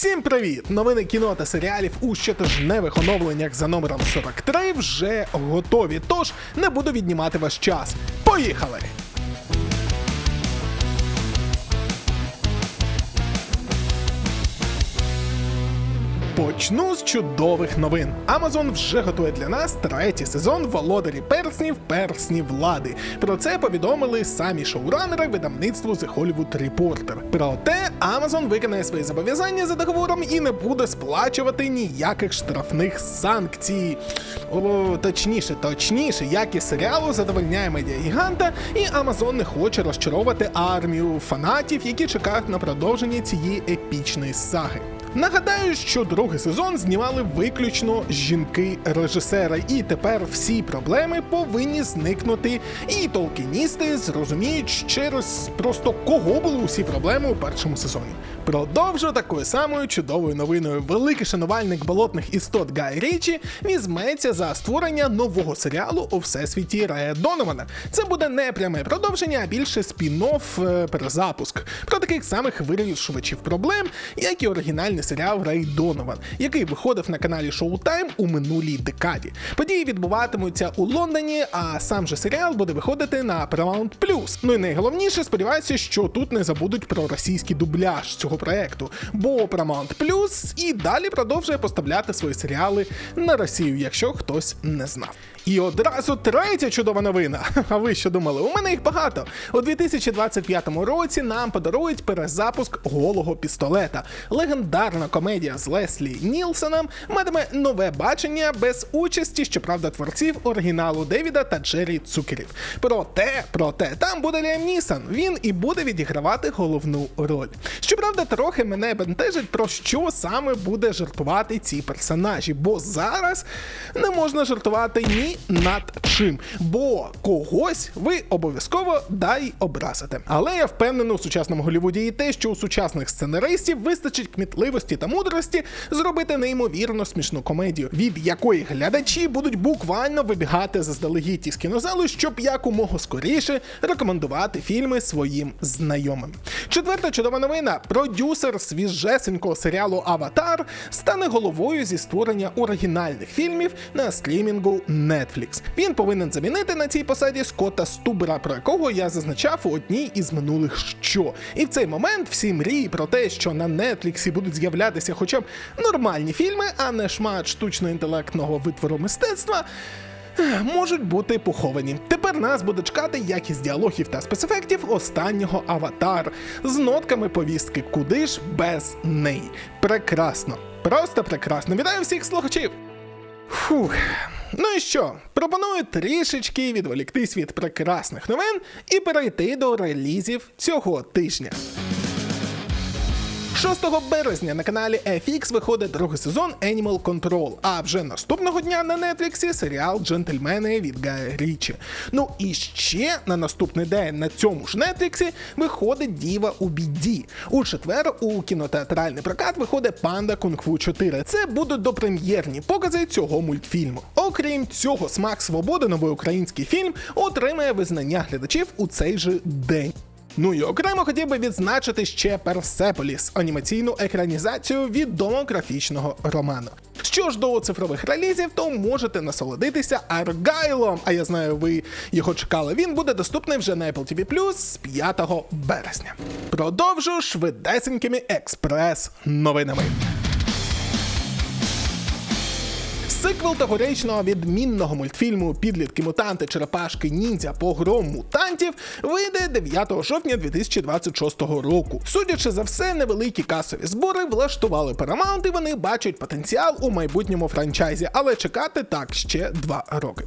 Всім привіт! Новини кіно та серіалів у щотижневих оновленнях за номером 43 вже готові. Тож не буду віднімати ваш час. Поїхали! Почну з чудових новин. Amazon вже готує для нас третій сезон Володарі перснів персні влади. Про це повідомили самі шоуранери видавництву The Hollywood Reporter. Проте Amazon виконає свої зобов'язання за договором і не буде сплачувати ніяких штрафних санкцій. О, точніше, точніше, якість серіалу задовольняє медіагіганта, і Amazon не хоче розчаровувати армію фанатів, які чекають на продовження цієї епічної саги. Нагадаю, що другий сезон знімали виключно жінки-режисера, і тепер всі проблеми повинні зникнути. І толкіністи зрозуміють через просто кого були усі проблеми у першому сезоні. Продовжу такою самою чудовою новиною. Великий шанувальник болотних істот Гай Річі візьметься за створення нового серіалу у всесвіті Рея Донована. Це буде не пряме продовження, а більше спін-офф, е, перезапуск про таких самих вирішувачів проблем, як і оригінальний серіал Рей Донован, який виходив на каналі Showtime у минулій декаді. Події відбуватимуться у Лондоні, а сам же серіал буде виходити на Paramount+. Ну і найголовніше, сподіваюся, що тут не забудуть про російський дубляж цього проекту, бо Paramount Plus і далі продовжує поставляти свої серіали на Росію, якщо хтось не знав. І одразу третя чудова новина. А ви що думали? У мене їх багато. У 2025 році нам подарують перезапуск голого пістолета. Легендарна комедія з Леслі Нілсоном матиме нове бачення без участі, щоправда, творців оригіналу Девіда та Джері Цукерів. Проте, проте, там буде Ліам Нісон. Він і буде відігравати головну роль. Щоправда, трохи мене бентежить про що саме буде жартувати ці персонажі, бо зараз не можна жартувати ні над чим, бо когось ви обов'язково дай образите. Але я впевнений у сучасному Голлівуді і те, що у сучасних сценаристів вистачить кмітливості та мудрості зробити неймовірно смішну комедію, від якої глядачі будуть буквально вибігати заздалегідь із кінозалу, щоб якомога скоріше рекомендувати фільми своїм знайомим. Четверта чудова новина: продюсер свіжесенького серіалу Аватар стане головою зі створення оригінальних фільмів на стрімінгу Netflix. Він повинен замінити на цій посаді Скотта Стубера, про якого я зазначав у одній із минулих що. І в цей момент всі мрії про те, що на Netflix будуть з'являтися хоча б нормальні фільми, а не шмат штучно-інтелектного витвору мистецтва. Можуть бути поховані. Тепер нас буде чекати якість діалогів та спецефектів останнього аватар з нотками повістки, куди ж без неї. Прекрасно, просто прекрасно. Вітаю всіх слухачів! Фух. Ну і що? Пропоную трішечки відволіктись від прекрасних новин і перейти до релізів цього тижня. 6 березня на каналі FX виходить другий сезон Animal Control, а вже наступного дня на Нетфліксі серіал Джентльмени від Гая Річі. Ну і ще на наступний день на цьому ж Нетфліксі виходить Діва у біді. У четвер у кінотеатральний прокат виходить Панда Кунг-Фу 4. Це будуть допрем'єрні покази цього мультфільму. Окрім цього, смак свободи новий український фільм отримає визнання глядачів у цей же день. Ну і окремо хотів би відзначити ще Персеполіс, анімаційну екранізацію відомого графічного роману. Що ж до цифрових релізів, то можете насолодитися Аргайлом. А я знаю, ви його чекали. Він буде доступний вже на Apple TV Plus з 5 березня. Продовжу швидесенькими експрес-новинами. Сиквел тогорічного відмінного мультфільму Підлітки мутанти Черепашки Ніндзя Погром мутантів вийде 9 жовтня 2026 року. Судячи за все, невеликі касові збори влаштували Paramount і вони бачать потенціал у майбутньому франчайзі, але чекати так ще два роки.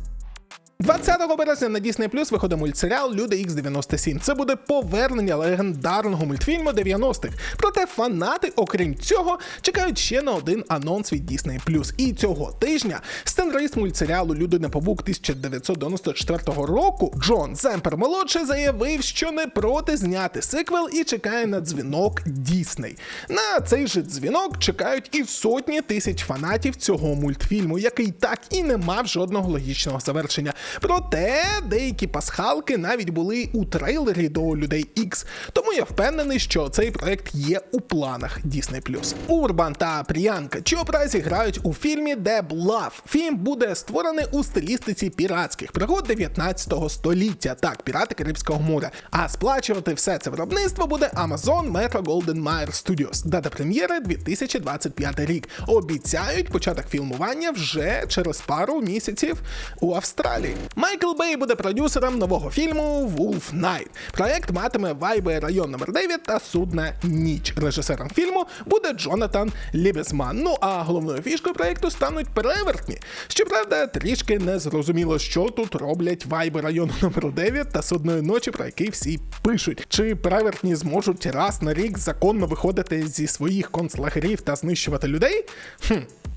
20 березня на Disney Plus виходить мультсеріал Люди X97. Це буде повернення легендарного мультфільму 90-х. Проте фанати, окрім цього, чекають ще на один анонс від Disney Plus. І цього тижня сценарист мультсеріалу Людина Павук 1994 року Джон Земпер молодший заявив, що не проти зняти сиквел і чекає на дзвінок Disney. На цей же дзвінок чекають і сотні тисяч фанатів цього мультфільму, який так і не мав жодного логічного завершення. Проте деякі пасхалки навіть були у трейлері до людей X, тому я впевнений, що цей проект є у планах Disney+. Урбан та Пріянка Чопра зіграють у фільмі Deb Love. Фільм буде створений у стилістиці піратських пригод 19 століття, так, пірати Карибського моря. А сплачувати все це виробництво буде Amazon Metro Golden Mayer Studios. Дата прем'єри 2025 рік. Обіцяють початок фільмування вже через пару місяців у Австралії. Майкл Бей буде продюсером нового фільму Wolf Night. Проект матиме вайби район номер 9 та судна ніч. Режисером фільму буде Джонатан Лібесман. Ну а головною фішкою проекту стануть перевертні. Щоправда, трішки не зрозуміло, що тут роблять вайби району номер 9 та судної ночі, про який всі пишуть. Чи перевертні зможуть раз на рік законно виходити зі своїх концлагерів та знищувати людей? Хм.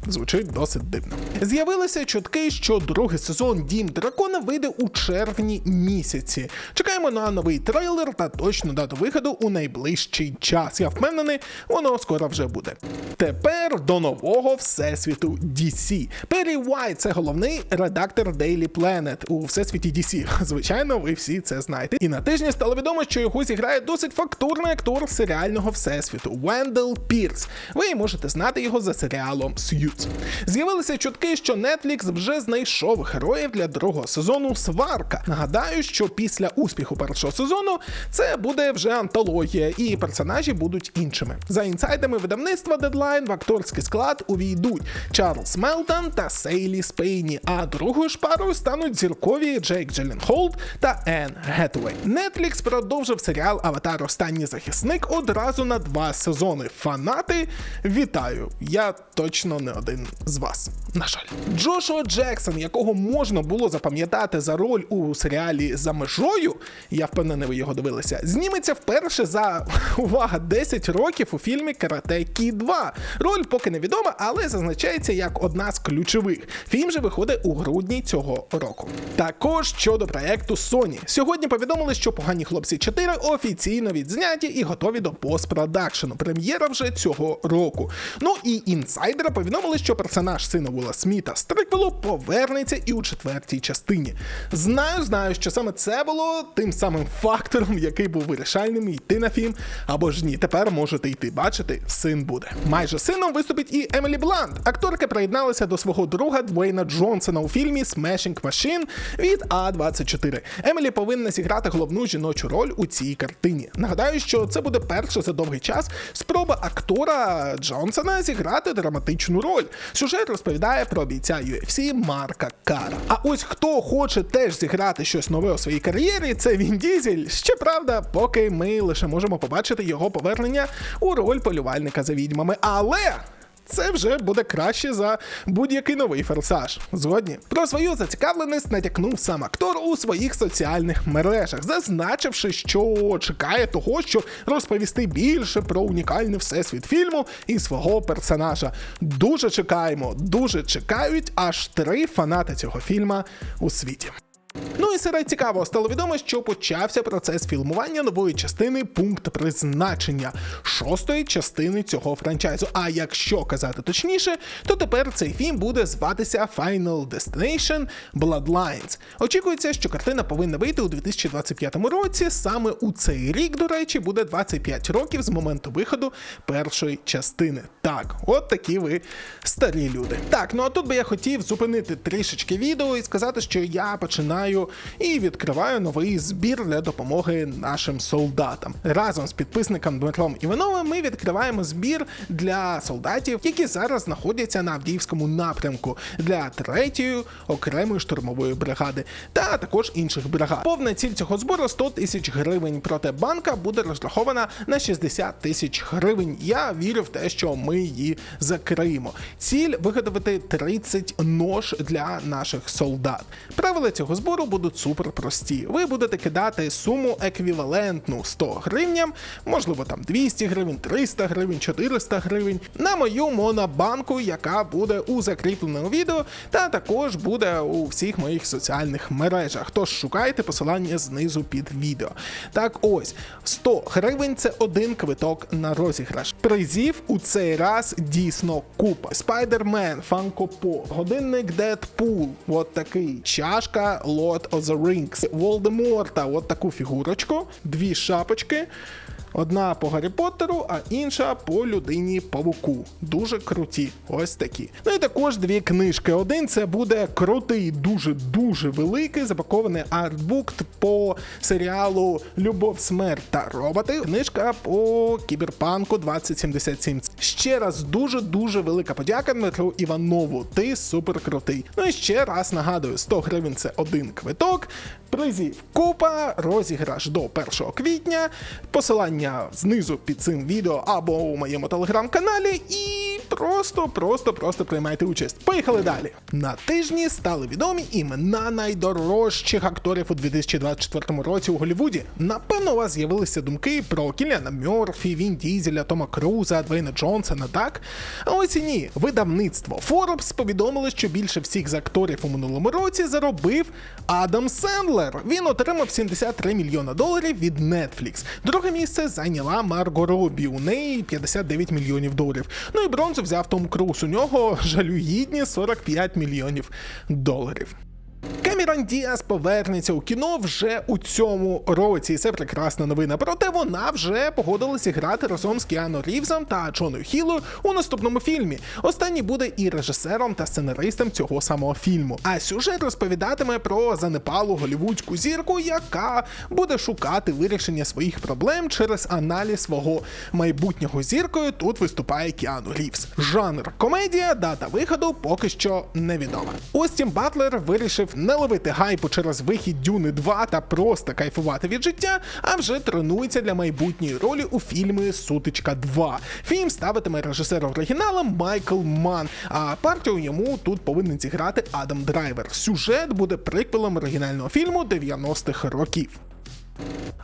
Звучить досить дивно. З'явилися чутки, що другий сезон Дім Дракона вийде у червні місяці. Чекаємо на новий трейлер та точну дату виходу у найближчий час. Я впевнений, воно скоро вже буде. Тепер до нового всесвіту DC. Пері Уайт це головний редактор Daily Planet у всесвіті DC. Звичайно, ви всі це знаєте. І на тижні стало відомо, що його зіграє досить фактурний актор серіального всесвіту Вендел Пірс. Ви можете знати його за серіалом Suits. З'явилися чутки, що Netflix вже знайшов героїв для другого сезону Сварка. Нагадаю, що після успіху першого сезону це буде вже антологія, і персонажі будуть іншими. За інсайдами видавництва Deadline в акторський склад увійдуть Чарльз Мелтон та Сейлі Спейні. А другою ж парою стануть зіркові Джейк Джилленхолд та Енн Гетуей. Netflix продовжив серіал Аватар Останній захисник одразу на два сезони. Фанати, вітаю! Я точно не один з вас. На жаль, Джошуа Джексон, якого можна було запам'ятати за роль у серіалі За межою, я впевнений, ви його дивилися, зніметься вперше за увага 10 років у фільмі Карате Кі 2. Роль поки невідома, але зазначається як одна з ключових. Фільм же виходить у грудні цього року. Також щодо проекту Sony. Сьогодні повідомили, що погані хлопці 4 офіційно відзняті і готові до постпродакшену. Прем'єра вже цього року. Ну і інсайдери повідомили, що персонаж сина Уилла Сміта Стриквелу повернеться і у четвертій частині. Знаю, знаю, що саме це було тим самим фактором, який був вирішальним йти на фільм, або ж ні, тепер можете йти бачити, син буде. Майже сином виступить і Емілі Блант. Акторка приєдналася до свого друга Двейна Джонсона у фільмі Smashing Machine від А24. Емілі повинна зіграти головну жіночу роль у цій картині. Нагадаю, що це буде перша за довгий час спроба актора Джонсона зіграти драматичну роль. Сюжет розповідає про бійця UFC Марка Кара. А ось хто хоче теж зіграти щось нове у своїй кар'єрі, це Він Дізель. Ще правда, поки ми лише можемо побачити його повернення у роль полювальника за відьмами. Але. Це вже буде краще за будь-який новий форсаж. Згодні про свою зацікавленість натякнув сам актор у своїх соціальних мережах, зазначивши, що чекає того, щоб розповісти більше про унікальний всесвіт фільму і свого персонажа. Дуже чекаємо, дуже чекають аж три фанати цього фільма у світі. Ну і серед цікавого стало відомо, що почався процес фільмування нової частини пункт призначення шостої частини цього франчайзу. А якщо казати точніше, то тепер цей фільм буде зватися Final Destination Bloodlines. Очікується, що картина повинна вийти у 2025 році. Саме у цей рік, до речі, буде 25 років з моменту виходу першої частини. Так, от такі ви старі люди. Так, ну а тут би я хотів зупинити трішечки відео і сказати, що я починаю і відкриваю новий збір для допомоги нашим солдатам. Разом з підписником Дмитром Івановим ми відкриваємо збір для солдатів, які зараз знаходяться на Авдіївському напрямку для третьої окремої штурмової бригади, та також інших бригад. Повна ціль цього збору 100 тисяч гривень. Проте банка буде розрахована на 60 тисяч гривень. Я вірю в те, що ми її закриємо. Ціль виготовити 30 нож для наших солдат. Правила цього збору будуть супер прості. Ви будете кидати суму еквівалентну 100 гривням, можливо там 200 гривень, 300 гривень, 400 гривень на мою монобанку, яка буде у закріпленому відео, та також буде у всіх моїх соціальних мережах. Тож шукайте посилання знизу під відео. Так ось 100 гривень це один квиток на розіграш. Призів у цей раз дійсно купа. Спайдермен, Фанко По, годинник Дедпул, от такий чашка, ло Lord of the Rings. Волдеморта, от таку фігурочку, дві шапочки. Одна по Гаррі Поттеру, а інша по людині павуку. Дуже круті. Ось такі. Ну і також дві книжки. Один це буде крутий, дуже дуже великий запакований артбук по серіалу Любов, смерть та роботи. Книжка по кіберпанку 2077. Ще раз дуже дуже велика подяка Дмитру Іванову. Ти супер крутий. Ну і ще раз нагадую: 100 гривень це один квиток. Призів купа, розіграш до 1 квітня. Посилання знизу під цим відео або у моєму телеграм-каналі. І просто, просто, просто приймайте участь. Поїхали далі. На тижні стали відомі імена найдорожчих акторів у 2024 році у Голлівуді. Напевно, у вас з'явилися думки про Кіліана Мьорфі, Він Дізеля, Тома Круза, Двейна Джонсона, так? Ось і ні, видавництво Forbes повідомили, що більше всіх з акторів у минулому році заробив Адам Сендлер. Він отримав 73 мільйона доларів від Netflix. Друге місце зайняла Марго Робі. У неї 59 мільйонів доларів. Ну і бронзу взяв Том Круз. У нього жалюгідні 45 мільйонів доларів. Кемерон Діас повернеться у кіно вже у цьому році. І Це прекрасна новина. Проте вона вже погодилася грати разом з Кіану Рівзом та Джоною Хіллою у наступному фільмі. Останній буде і режисером та сценаристом цього самого фільму. А сюжет розповідатиме про занепалу голівудську зірку, яка буде шукати вирішення своїх проблем через аналіз свого майбутнього зіркою. Тут виступає Кіану Рівз. Жанр комедія, дата виходу поки що невідома. Остін Батлер вирішив не ловити гайпу через вихід Дюни 2 та просто кайфувати від життя, а вже тренується для майбутньої ролі у фільмі Сутичка 2. Фільм ставитиме режисер оригінала Майкл Ман, а партію йому тут повинен зіграти Адам Драйвер. Сюжет буде приквелом оригінального фільму 90-х років.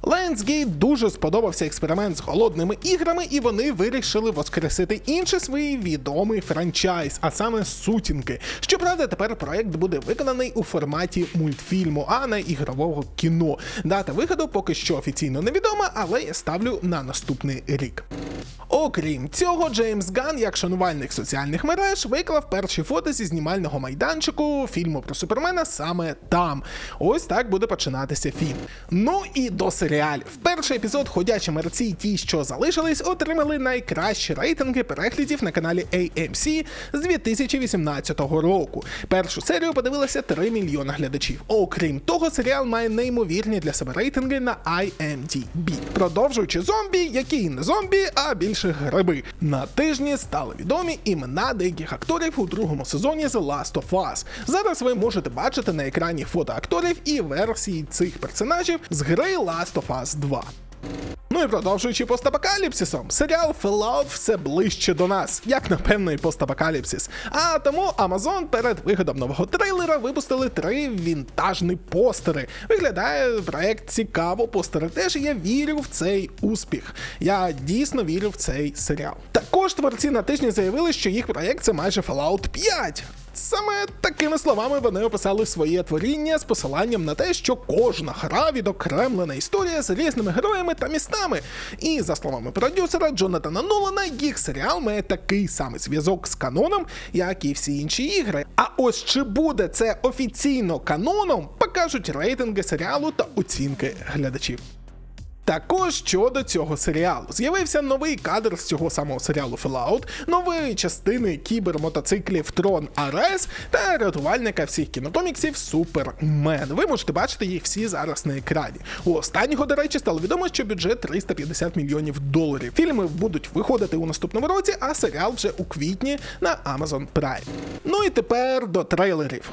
Lionsgate дуже сподобався експеримент з голодними іграми, і вони вирішили воскресити інший свій відомий франчайз, а саме сутінки. Щоправда, тепер проект буде виконаний у форматі мультфільму, а не ігрового кіно. Дата виходу поки що офіційно невідома, але я ставлю на наступний рік. Окрім цього, Джеймс Ган, як шанувальник соціальних мереж, виклав перші фото зі знімального майданчику фільму про Супермена саме там. Ось так буде починатися фільм. Ну і до серіалів. Перший епізод Ходячі мерці, ті, що залишились, отримали найкращі рейтинги переглядів на каналі AMC з 2018 року. Першу серію подивилося 3 мільйони глядачів. Окрім того, серіал має неймовірні для себе рейтинги на IMDb. Продовжуючи зомбі, які не зомбі, а більше гриби. На тижні стали відомі імена деяких акторів у другому сезоні The Last of Us. Зараз ви можете бачити на екрані фото акторів і версії цих персонажів з гри Last of Us 2. Ну і продовжуючи постапокаліпсисом, серіал Fallout все ближче до нас, як напевно і постапокаліпсис. А тому Amazon перед виходом нового трейлера випустили три вінтажні постери. Виглядає проект цікаво, постери теж. Я вірю в цей успіх. Я дійсно вірю в цей серіал. Також творці на тижні заявили, що їх проект це майже Fallout 5. Саме такими словами вони описали своє творіння з посиланням на те, що кожна гра відокремлена історія з різними героями та містами. І за словами продюсера Джонатана Нолана, їх серіал має такий самий зв'язок з каноном, як і всі інші ігри. А ось чи буде це офіційно каноном, покажуть рейтинги серіалу та оцінки глядачів. Також щодо цього серіалу з'явився новий кадр з цього самого серіалу Fallout, нової частини кібермотоциклів Трон Арес та рятувальника всіх кінокоміксів Супермен. Ви можете бачити їх всі зараз на екрані. У останнього, до речі, стало відомо, що бюджет 350 мільйонів доларів. Фільми будуть виходити у наступному році, а серіал вже у квітні на Amazon Prime. Ну і тепер до трейлерів.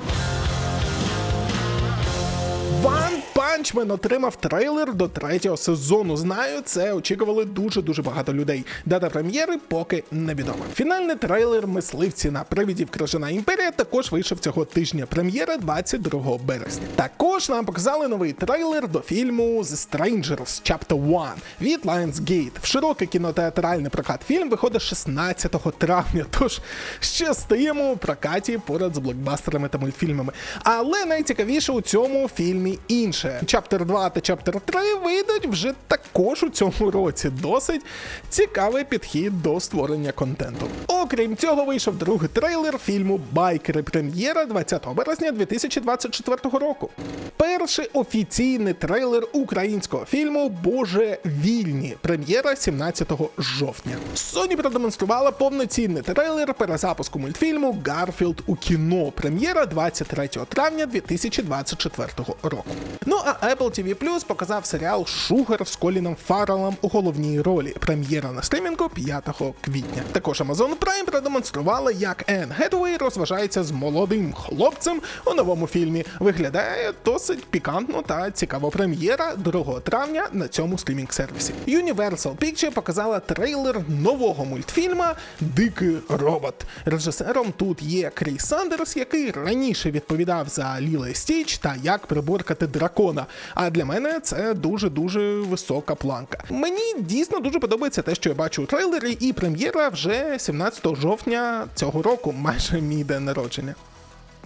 Man отримав трейлер до третього сезону. Знаю, це очікували дуже-дуже багато людей. Дата прем'єри поки невідома. Фінальний трейлер мисливці на привідів Крижана Імперія також вийшов цього тижня. Прем'єра 22 березня. Також нам показали новий трейлер до фільму The Strangers Chapter 1 від Lionsgate. В широкий кінотеатральний прокат фільм виходить 16 травня. Тож ще стоїмо у прокаті поряд з блокбастерами та мультфільмами. Але найцікавіше у цьому фільмі інше. Точніше, Chapter 2 та Chapter 3 вийдуть вже також у цьому році. Досить цікавий підхід до створення контенту. Окрім цього, вийшов другий трейлер фільму Байкери прем'єра 20 березня 2024 року. Перший офіційний трейлер українського фільму Боже вільні. Прем'єра 17 жовтня. Sony продемонструвала повноцінний трейлер перезапуску мультфільму Гарфілд у кіно. Прем'єра 23 травня 2024 року. Ну а Apple TV Plus показав серіал Шугар з Коліном Фаррелом у головній ролі. Прем'єра на стримінгу 5 квітня. Також Amazon Prime продемонструвала, як Енн Гетуей розважається з молодим хлопцем у новому фільмі. Виглядає досить пікантно та цікаво. Прем'єра 2 травня на цьому стрімінг сервісі. Universal Pictures показала трейлер нового мультфільма Дикий робот. Режисером тут є Кріс Сандерс, який раніше відповідав за Ліла Стіч та як приборкати дракона. А для мене це дуже дуже висока планка. Мені дійсно дуже подобається те, що я бачу у трейлері, і прем'єра вже 17 жовтня цього року, майже мій день народження.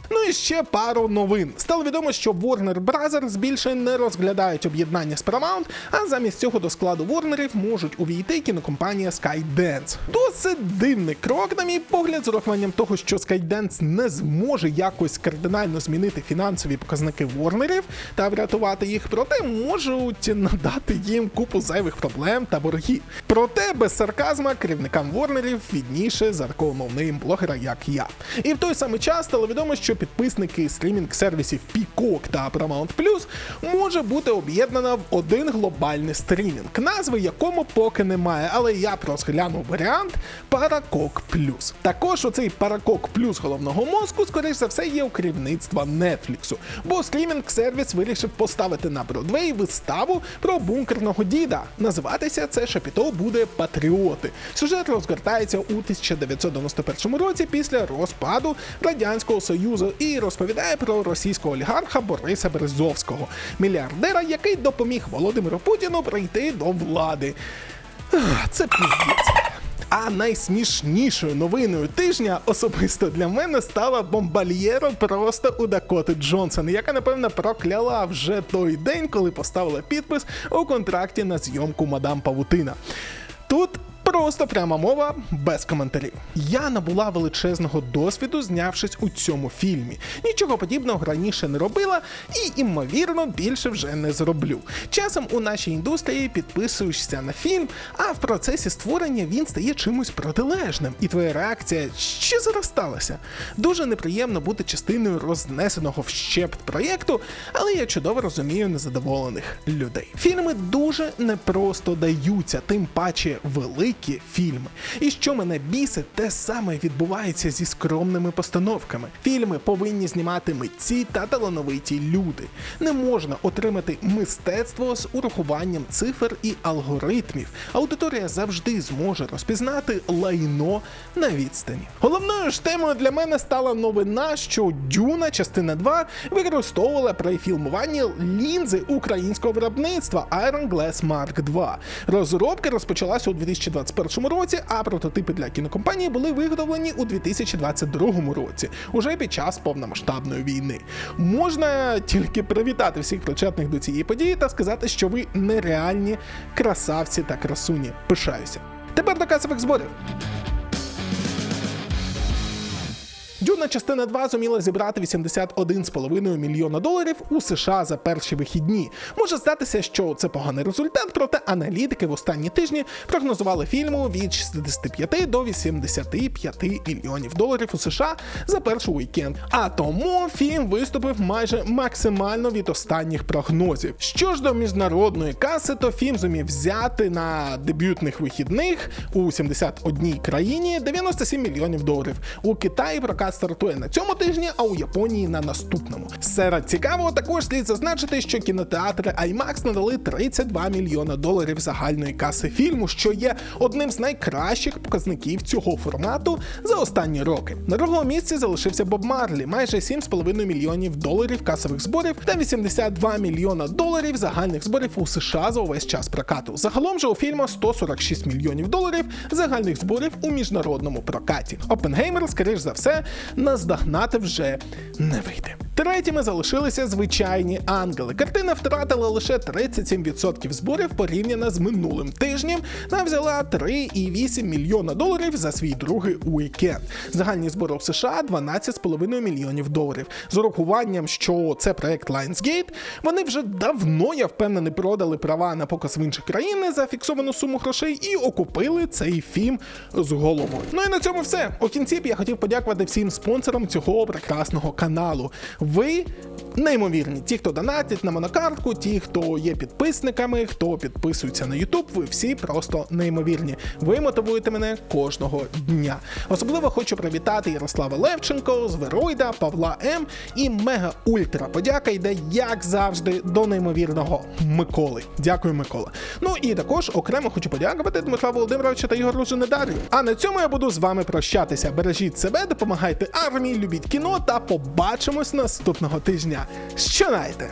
Ну і ще пару новин. Стало відомо, що Warner Brothers більше не розглядають об'єднання з Paramount, а замість цього до складу Warnerів можуть увійти кінокомпанія Skydance. Досить дивний крок, на мій погляд, з урахуванням того, що Skydance не зможе якось кардинально змінити фінансові показники Warnerів та врятувати їх, проте можуть надати їм купу зайвих проблем та боргів. Проте без сарказма керівникам Warnerів відніше за такого блогера, як я. І в той самий час стало відомо, що підписники стрімінг-сервісів Peacock та Paramount Plus може бути об'єднана в один глобальний стрімінг, назви якому поки немає, але я розглянув варіант Паракок Плюс. Також оцей Паракок Плюс головного мозку, скоріш за все, є у керівництва Нетфліксу, бо стрімінг-сервіс вирішив поставити на Бродвей виставу про бункерного діда. Називатися це шапіто буде Патріоти. Сюжет розгортається у 1991 році після розпаду Радянського Союзу і розповідає про російського олігарха Бориса Березовського, мільярдера, який допоміг Володимиру Путіну прийти до влади. Це піздець. А найсмішнішою новиною тижня особисто для мене стала бомбальєро просто у Дакоти Джонсон, яка напевно прокляла вже той день, коли поставила підпис у контракті на зйомку Мадам Павутина. Тут Просто пряма мова без коментарів. Я набула величезного досвіду, знявшись у цьому фільмі. Нічого подібного раніше не робила і, імовірно, більше вже не зроблю. Часом у нашій індустрії підписуєшся на фільм, а в процесі створення він стає чимось протилежним, і твоя реакція що зараз сталося? Дуже неприємно бути частиною рознесеного вщепт проєкту, але я чудово розумію незадоволених людей. Фільми дуже непросто даються, тим паче великі фільми. І що мене бісить, те саме відбувається зі скромними постановками. Фільми повинні знімати митці та талановиті люди. Не можна отримати мистецтво з урахуванням цифр і алгоритмів. Аудиторія завжди зможе розпізнати лайно на відстані. Головною ж темою для мене стала новина, що Дюна, частина 2, використовувала при фільмуванні лінзи українського виробництва Iron Glass Mark II. Розробка розпочалася у 2020 2021 році, а прототипи для кінокомпанії були виготовлені у 2022 році, уже під час повномасштабної війни. Можна тільки привітати всіх причетних до цієї події та сказати, що ви нереальні красавці та красуні. Пишаюся. Тепер до касових зборів. Дюна частина 2 зуміла зібрати 81,5 мільйона доларів у США за перші вихідні. Може здатися, що це поганий результат, проте аналітики в останні тижні прогнозували фільму від 65 до 85 мільйонів доларів у США за перший уікенд. А тому фільм виступив майже максимально від останніх прогнозів. Що ж до міжнародної каси, то фільм зумів взяти на дебютних вихідних у 71 країні 97 мільйонів доларів. У Китаї прокат стартує на цьому тижні, а у Японії на наступному. Серед цікавого також слід зазначити, що кінотеатри IMAX надали 32 мільйона доларів загальної каси фільму, що є одним з найкращих показників цього формату за останні роки. На другому місці залишився Боб Марлі, майже 7,5 мільйонів доларів касових зборів та 82 мільйона доларів загальних зборів у США за увесь час прокату. Загалом же у фільму 146 мільйонів доларів загальних зборів у міжнародному прокаті. Опенгеймер, скоріш за все, наздогнати вже не вийде. Третіми залишилися звичайні ангели. Картина втратила лише 37% зборів порівняно з минулим тижнем та взяла 3,8 мільйона доларів за свій другий уікенд. Загальні збори в США 12,5 мільйонів доларів. З урахуванням, що це проект Lionsgate, вони вже давно, я впевнений, продали права на показ в інші країни за фіксовану суму грошей і окупили цей фільм з головою. Ну і на цьому все. У кінці б я хотів подякувати всім спонсорам цього прекрасного каналу. Ви неймовірні. Ті, хто донатять на монокартку, ті, хто є підписниками, хто підписується на YouTube, ви всі просто неймовірні. Ви мотивуєте мене кожного дня. Особливо хочу привітати Ярослава Левченко, Звероїда, Павла М і Мега Ультра. Подяка йде, як завжди, до неймовірного Миколи. Дякую, Микола. Ну і також окремо хочу подякувати Дмитра Володимировича та Ігору Женедарію. А на цьому я буду з вами прощатися. Бережіть себе, допомагайте армії, любіть кіно та побачимось наступного тижня. Що знаєте?